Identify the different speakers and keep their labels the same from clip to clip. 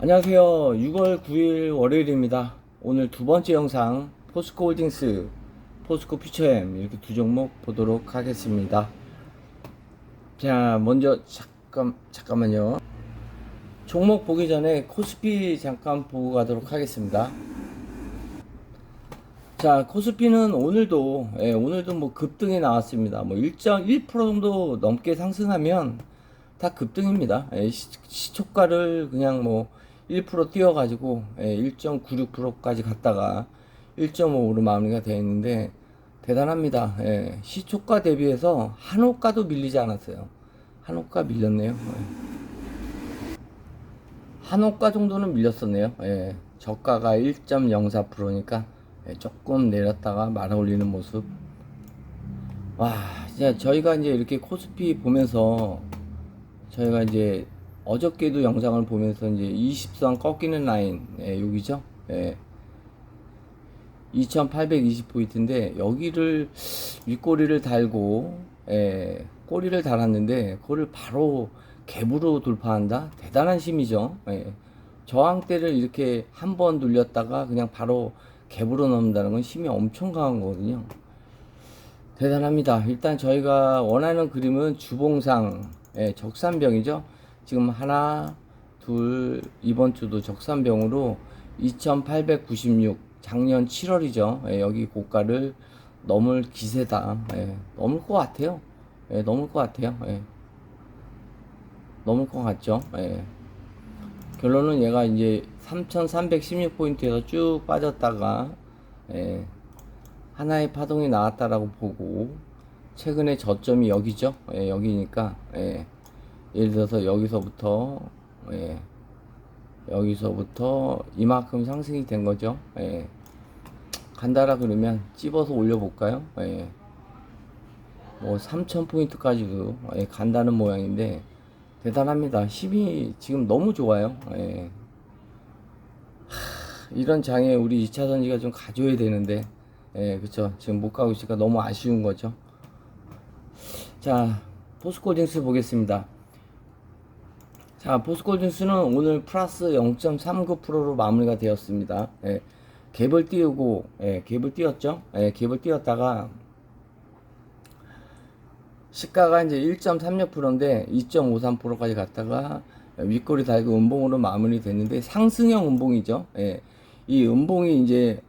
Speaker 1: 안녕하세요. 6월 9일 월요일입니다. 오늘 두 번째 영상 포스코 홀딩스, 포스코 퓨처엠 이렇게 두 종목 보도록 하겠습니다. 자, 먼저 잠깐 잠깐만요. 종목 보기 전에 코스피 잠깐 보고 가도록 하겠습니다. 자, 코스피는 오늘도 예, 오늘도 뭐 급등이 나왔습니다. 뭐 1.1% 정도 넘게 상승하면 다 급등입니다. 예, 시, 시초가를 그냥 뭐 1% 띄워가지고 예, 1.96%까지 갔다가 1.5로 마무리가 되어 있는데 대단합니다. 예, 시초가 대비해서 한호가도 밀리지 않았어요. 한호가 밀렸네요. 예. 한호가 정도는 밀렸었네요. 예, 저가가 1.04%니까 예, 조금 내렸다가 말아 올리는 모습. 와, 이제 저희가 이제 이렇게 코스피 보면서 저희가 이제 어저께도 영상을 보면서 이제 20선 꺾이는 라인, 예, 여기죠? 예. 2820포인트인데 여기를 윗꼬리를 달고 예, 꼬리를 달았는데 그거를 바로 갭으로 돌파한다? 대단한 힘이죠. 예. 저항대를 이렇게 한 번 눌렸다가 그냥 바로 갭으로 넘는다는 건 힘이 엄청 강한 거거든요. 대단합니다. 일단 저희가 원하는 그림은 주봉상 예, 적산병이죠. 지금 하나, 둘, 이번 주도 적산병으로 2896 작년 7월이죠. 예, 여기 고가를 넘을 기세다. 예, 넘을 것 같아요. 예, 넘을 것 같아요. 예. 넘을 것 같죠. 예. 결론은 얘가 이제 3316포인트에서 쭉 빠졌다가 예, 하나의 파동이 나왔다라고 보고 최근에 저점이 여기죠. 예, 여기니까 예, 예를 들어서 여기서부터 예, 여기서부터 이만큼 상승이 된 거죠. 예, 간다라 그러면 찝어서 올려볼까요? 예, 뭐 3000포인트까지도 예, 간다는 모양인데 대단합니다. 힘이 지금 너무 좋아요. 예. 하, 이런 장에 우리 2차 전지가 좀 가져야 되는데, 예, 그쵸. 지금 못 가고 있으니까 너무 아쉬운 거죠. 자, 포스코딩스 보겠습니다. 자, 포스코딩스는 오늘 플러스 0.39%로 마무리가 되었습니다. 예, 갭을 띄우고, 예, 갭을 띄웠죠. 예, 갭을 띄웠다가, 시가가 이제 1.36%인데 2.53%까지 갔다가 윗꼬리 달고 음봉으로 마무리 됐는데 상승형 음봉이죠. 예. 이 음봉이 이제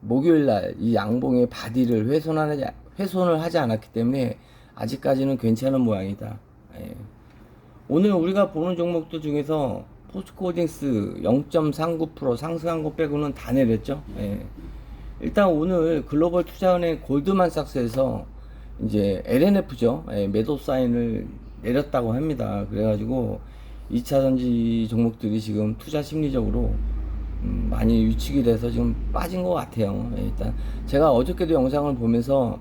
Speaker 1: 목요일 날 이 양봉의 바디를 훼손하지 훼손을 하지 않았기 때문에 아직까지는 괜찮은 모양이다. 예. 오늘 우리가 보는 종목들 중에서 포스코홀딩스 0.39% 상승한 것 빼고는 다 내렸죠. 예. 일단 오늘 글로벌 투자은행 골드만삭스에서 이제 LNF죠. 예, 매도 사인을 내렸다고 합니다. 그래가지고 2차 전지 종목들이 지금 투자 심리적으로 음, 많이 위축이 돼서 지금 빠진 것 같아요. 예, 일단 제가 어저께도 영상을 보면서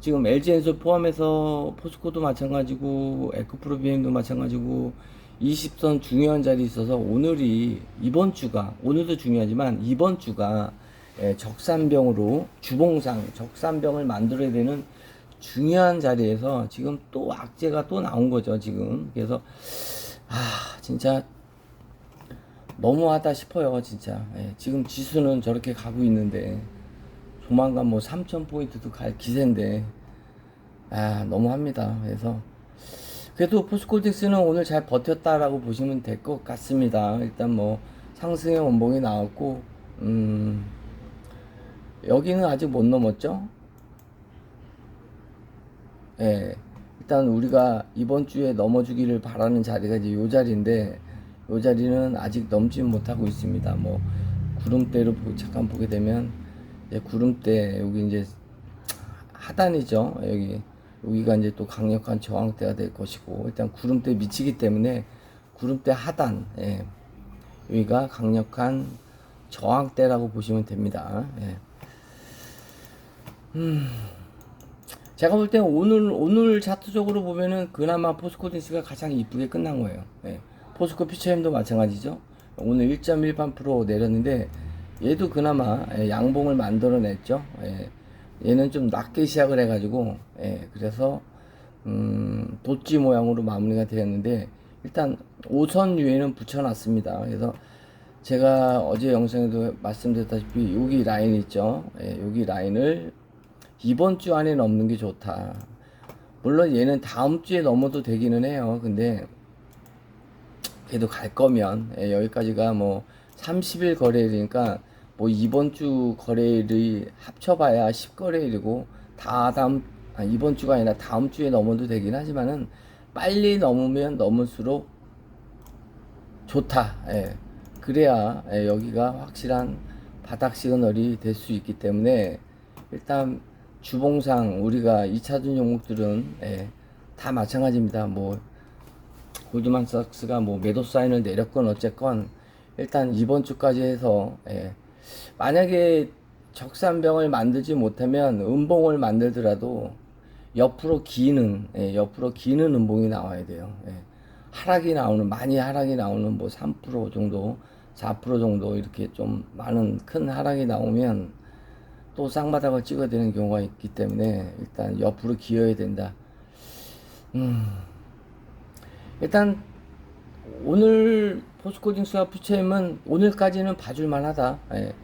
Speaker 1: 지금 LG엔솔 포함해서 포스코도 마찬가지고 에코프로비엠도 마찬가지고 20선 중요한 자리에 있어서 오늘이 이번 주가 오늘도 중요하지만 이번 주가 예, 적산병으로 주봉상 적산병을 만들어야 되는 중요한 자리에서 지금 또 악재가 또 나온 거죠, 지금. 그래서, 아, 진짜, 너무하다 싶어요, 진짜. 예, 지금 지수는 저렇게 가고 있는데, 조만간 뭐 3,000포인트도 갈 기세인데, 아, 너무합니다. 그래서, 그래도 포스콜딩스는 오늘 잘 버텼다라고 보시면 될 것 같습니다. 일단 뭐, 상승의 원봉이 나왔고, 음, 여기는 아직 못 넘었죠? 예, 일단 우리가 이번 주에 넘어주기를 바라는 자리가 이제 요 자리인데, 요 자리는 아직 넘지 못하고 있습니다. 뭐, 구름대로 보, 잠깐 보게 되면, 이제 구름대, 여기 이제 하단이죠. 여기, 여기가 이제 또 강력한 저항대가 될 것이고, 일단 구름대 미치기 때문에, 구름대 하단, 예, 여기가 강력한 저항대라고 보시면 됩니다. 예. 음. 제가 볼 때 오늘 오늘 차트적으로 보면은 그나마 포스코딩스가 가장 이쁘게 끝난 거예요. 예. 포스코 퓨처엠도 마찬가지죠. 오늘 1.18% 내렸는데 얘도 그나마 예, 양봉을 만들어냈죠. 예. 얘는 좀 낮게 시작을 해가지고 예, 그래서 음, 도찌 모양으로 마무리가 되었는데 일단 5선 위에는 붙여놨습니다. 그래서 제가 어제 영상에도 말씀드렸다시피 여기 라인 있죠. 예, 여기 라인을 이번 주 안에 넘는 게 좋다. 물론 얘는 다음 주에 넘어도 되기는 해요. 근데 그래도 갈 거면 예, 여기까지가 뭐 30일 거래일이니까 뭐 이번 주 거래일이 합쳐봐야 10거래일이고 다 다음 아, 이번 주가 아니라 다음 주에 넘어도 되긴 하지만은 빨리 넘으면 넘을수록 좋다. 예. 그래야 예, 여기가 확실한 바닥 시그널이 될 수 있기 때문에 일단 주봉상 우리가 2차전 종목들은 예, 다 마찬가지입니다. 뭐 골드만삭스가 뭐 매도 사인을 내렸건 어쨌건 일단 이번 주까지 해서 예, 만약에 적산병을 만들지 못하면 음봉을 만들더라도 옆으로 기는 예, 옆으로 기는 음봉이 나와야 돼요. 예. 하락이 나오는 많이 하락이 나오는 뭐 3% 정도 4% 정도 이렇게 좀 많은 큰 하락이 나오면 또 쌍바닥을 찍어야 되는 경우가 있기 때문에 일단 옆으로 기어야 된다. 음. 일단 오늘 포스코딩스와 퓨처엠은 오늘까지는 봐줄만 하다. 예.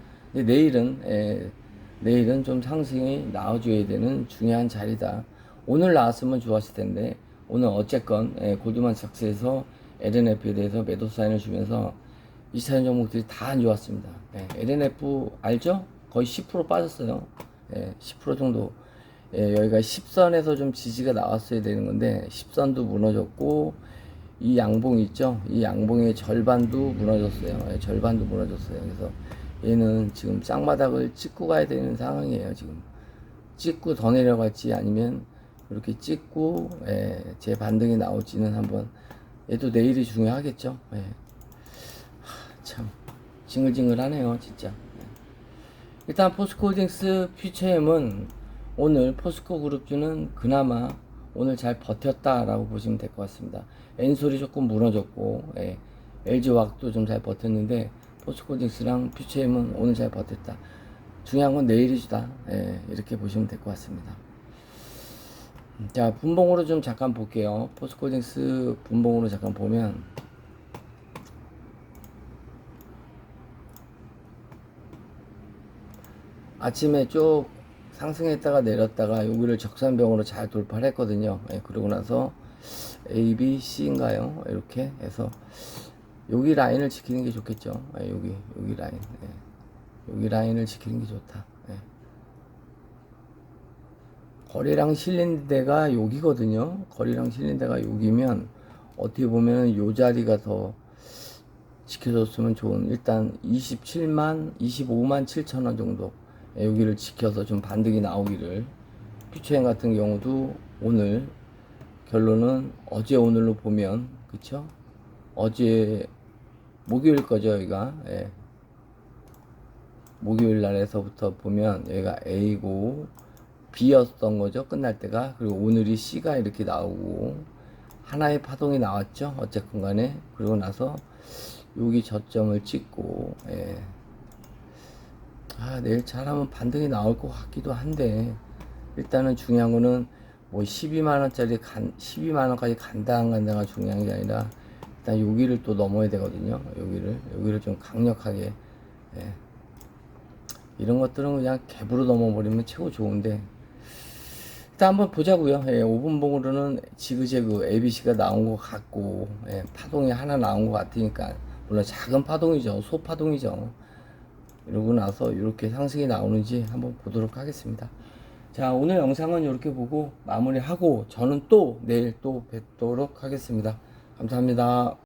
Speaker 1: 내일은 예, 내일은 좀 상승이 나와줘야 되는 중요한 자리다. 오늘 나왔으면 좋았을 텐데 오늘 어쨌건 예, 골드만삭스에서 LNF에 대해서 매도 사인을 주면서 2차전 종목들이 다 안 좋았습니다. 예, LNF 알죠? 거의 10% 빠졌어요. 예, 10% 정도. 예, 여기가 10선에서 좀 지지가 나왔어야 되는 건데 10선도 무너졌고 이 양봉 있죠? 이 양봉의 절반도 무너졌어요. 예, 절반도 무너졌어요. 그래서 얘는 지금 쌍바닥을 찍고 가야 되는 상황이에요. 지금 찍고 더 내려갈지 아니면 이렇게 찍고 예, 제 반등이 나올지는 한번 얘도 내일이 중요하겠죠. 예. 하, 참 징글징글하네요, 진짜. 예. 일단 포스코홀딩스 퓨처엠은 오늘 포스코 그룹주는 그나마 오늘 잘 버텼다라고 보시면 될 것 같습니다. 엔솔이 조금 무너졌고 예, LG화학도 좀 잘 버텼는데 포스코홀딩스랑 퓨처엠은 오늘 잘 버텼다. 중요한 건 내일이다. 예, 이렇게 보시면 될 것 같습니다. 자, 분봉으로 좀 잠깐 볼게요. 포스코딩스 분봉으로 잠깐 보면 아침에 쭉 상승했다가 내렸다가 여기를 적산병으로 잘 돌파를 했거든요. 예, 그러고 나서 A, B, C인가요? 이렇게 해서 여기 라인을 지키는 게 좋겠죠. 예, 여기 여기 라인. 예. 여기 라인을 지키는 게 좋다. 예. 거리랑 실린 데가 여기거든요. 거리랑 실린 데가 여기면 어떻게 보면 요 자리가 더 지켜줬으면 좋은 일단 27만 25만 7천 원 정도 예, 여기를 지켜서 좀 반등이 나오기를 퓨처행 같은 경우도 오늘 결론은 어제 오늘로 보면 그쵸 어제 목요일 거죠 여기가 예. 목요일 날에서부터 보면 여기가 A고 B였던 거죠. 끝날 때가. 그리고 오늘이 C가 이렇게 나오고 하나의 파동이 나왔죠. 어쨌건 간에. 그리고 나서 여기 저점을 찍고 예. 아, 내일 잘하면 반등이 나올 것 같기도 한데 일단은 중요한 거는 뭐 12만 원짜리 간 12만 원까지 간다 안 간다가 중요한 게 아니라 일단 여기를 또 넘어야 되거든요. 여기를 여기를 좀 강력하게 예. 이런 것들은 그냥 갭으로 넘어버리면 최고 좋은데 일단 한번 보자고요. 예, 5분 봉으로는 지그재그 ABC가 나온 것 같고 예, 파동이 하나 나온 것 같으니까 물론 작은 파동이죠. 소파동이죠. 이러고 나서 이렇게 상승이 나오는지 한번 보도록 하겠습니다. 자 오늘 영상은 이렇게 보고 마무리하고 저는 또 내일 또 뵙도록 하겠습니다. 감사합니다.